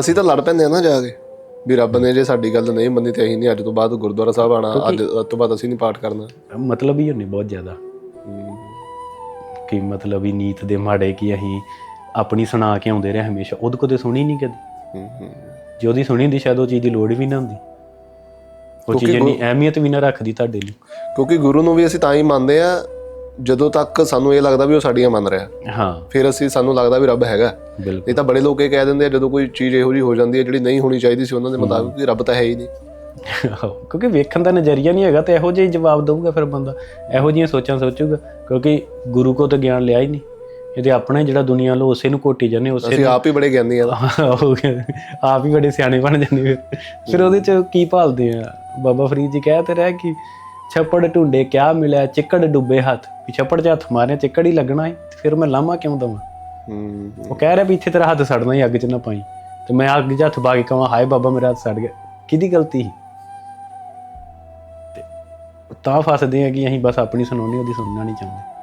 ਅਸੀਂ ਤਾਂ ਲੜ ਪੈਂਦੇ ਆ ਨਾ ਜਾ ਕੇ ਵੀ ਰੱਬ ਨੇ ਜੇ ਸਾਡੀ ਗੱਲ ਨਹੀਂ ਮੰਨੀ ਤੇ ਅਸੀਂ ਨਹੀਂ ਅੱਜ ਤੋਂ ਬਾਅਦ ਗੁਰਦੁਆਰਾ ਸਾਹਿਬ ਆਣਾ ਅੱਜ ਅੱਜ ਤੋਂ ਬਾਅਦ ਅਸੀਂ ਨਹੀਂ ਪਾਠ ਕਰਨਾ। ਮਤਲਬ ਹੀ ਹੁੰਨੇ ਬਹੁਤ ਜ਼ਿਆਦਾ। ਕਿ ਮਤਲਬ ਹੀ ਨੀਤ ਦੇ ਮਾੜੇ ਕਿ ਅਸੀਂ ਆਪਣੀ ਸੁਣਾ ਕੇ ਆਉਂਦੇ ਰਹੇ ਹਮੇਸ਼ਾ ਉਹਦੇ ਕੋਲ ਤੇ ਸੁਣੀ ਨਹੀਂ ਕਦੀ। ਹੂੰ, ਹੂੰ। ਜੇ ਉਹਦੀ ਸੁਣੀ ਹੁੰਦੀ ਸ਼ਾਇਦ ਉਹ ਚੀਜ਼ ਦੀ ਲੋੜ ਵੀ ਨਾ ਹੁੰਦੀ। ਉਹ ਚੀਜ਼ ਇੰਨੀ ਅਹਿਮੀਅਤ ਵੀ ਨਾ ਰੱਖਦੀ ਤੁਹਾਡੇ ਲਈ। ਕਿਉਂਕਿ ਗੁਰੂ ਨੂੰ ਵੀ ਅਸੀਂ ਤਾਂ ਹੀ ਮੰਨਦੇ ਆ ਜਦੋਂ ਤੱਕ ਸਾਨੂੰ ਇਹ ਲੱਗਦਾ ਵੀ ਉਹ ਸਾਡੀਆਂ ਮੰਨ ਰਿਹਾ। ਹਾਂ। ਫਿਰ ਅਸੀਂ ਸਾਨੂੰ ਲੱਗਦਾ ਵੀ ਰੱਬ ਹੈਗਾ। ਨਹੀਂ ਤਾਂ ਬੜੇ ਲੋਕ ਇਹ ਕਹਿ ਦਿੰਦੇ ਆ ਜਦੋਂ ਕੋਈ ਚੀਜ਼ ਇਹੋ ਜਿਹੀ ਹੋ ਜਾਂਦੀ ਹੈ ਜਿਹੜੀ ਨਹੀਂ ਹੋਣੀ ਚਾਹੀਦੀ ਸੀ ਉਹਨਾਂ ਦੇ ਮੁਤਾਬਿਕ ਕਿ ਰੱਬ ਤਾਂ ਹੈ ਹੀ ਨਹੀਂ। ਕਿਉਂਕਿ ਵੇਖਣ ਦਾ ਨਜ਼ਰੀਆ ਨਹੀਂ ਹੈਗਾ ਤੇ ਇਹੋ ਜਿਹਾ ਜਵਾਬ ਦਊਗਾ ਫਿਰ ਬੰਦਾ। ਇਹੋ ਜਿਹੀਆਂ ਸੋਚਾਂ ਸੋਚੂਗਾ ਕਿਉਂਕਿ ਗੁਰੂ ਕੋ ਤਾਂ ਗਿਆਨ ਲਿਆ ਹੀ ਨਹੀਂ। ਇਹਦੇ ਆਪਣੇ ਜਿਹੜਾ ਦੁਨੀਆ ਲੋ ਉਸੇ ਨੂੰ ਕੋਟੀ ਜਾਂਦੇ ਉਸੇ ਅਸੀਂ ਆਪ ਹੀ ਬੜੇ ਗਿਆਨੀ ਆ। ਆਪ ਹੀ ਬੜੇ ਸਿਆਣੇ ਬਣ ਜਾਂਦੇ ਫਿਰ ਫਿਰ ਉਹਦੇ ਚ ਕੀ ਭਾਲਦੇ ਆ? ਬਾਬਾ ਫਰੀਦ ਜੀ ਕਹਿ ਤੇ ਰਹਿ ਕਿ ਛੱਪੜ ਢੂੰਡੇ ਕਿਆ ਮਿਲਿਆ ਚਿੱਕੜ ਡੁੱਬੇ ਹੱਥ। ਵੀ ਛੱਪੜ 'ਚ ਹੱਥ ਮਾਰਿਆ ਚਿੱਕੜ ਹੀ ਲੱਗਣਾ ਹੈ ਫਿਰ ਮੈਂ ਲਾਮਾ ਕਿਉਂ ਦਵਾਂ? ਹੂੰ। ਉਹ ਕਹਿ ਰਿਹਾ ਵੀ ਇੱਥੇ ਤੇਰਾ ਹੱਥ ਸੜਨਾ ਹੀ ਅੱਗ 'ਚ ਨਾ ਪਾਈ। ਤੇ ਮੈਂ ਅੱਗ 'ਚ ਹੱਥ ਪਾ ਕੇ ਕਹਾਂ ਹਾਏ ਬਾਬਾ ਮੇਰਾ ਹੱਥ ਸੜ ਗਿਆ। ਕਿਹਦੀ ਗਲਤੀ ਸੀ? ਤੇ ਤਾਂ ਫਸਦੇ ਆ ਕਿ ਅਸੀਂ ਬਸ ਆਪਣੀ ਸੁਣਾਉਣੀ ਉਹਦੀ ਸੁਣਨਾ ਨਹੀਂ ਚਾਹੁੰਦੇ।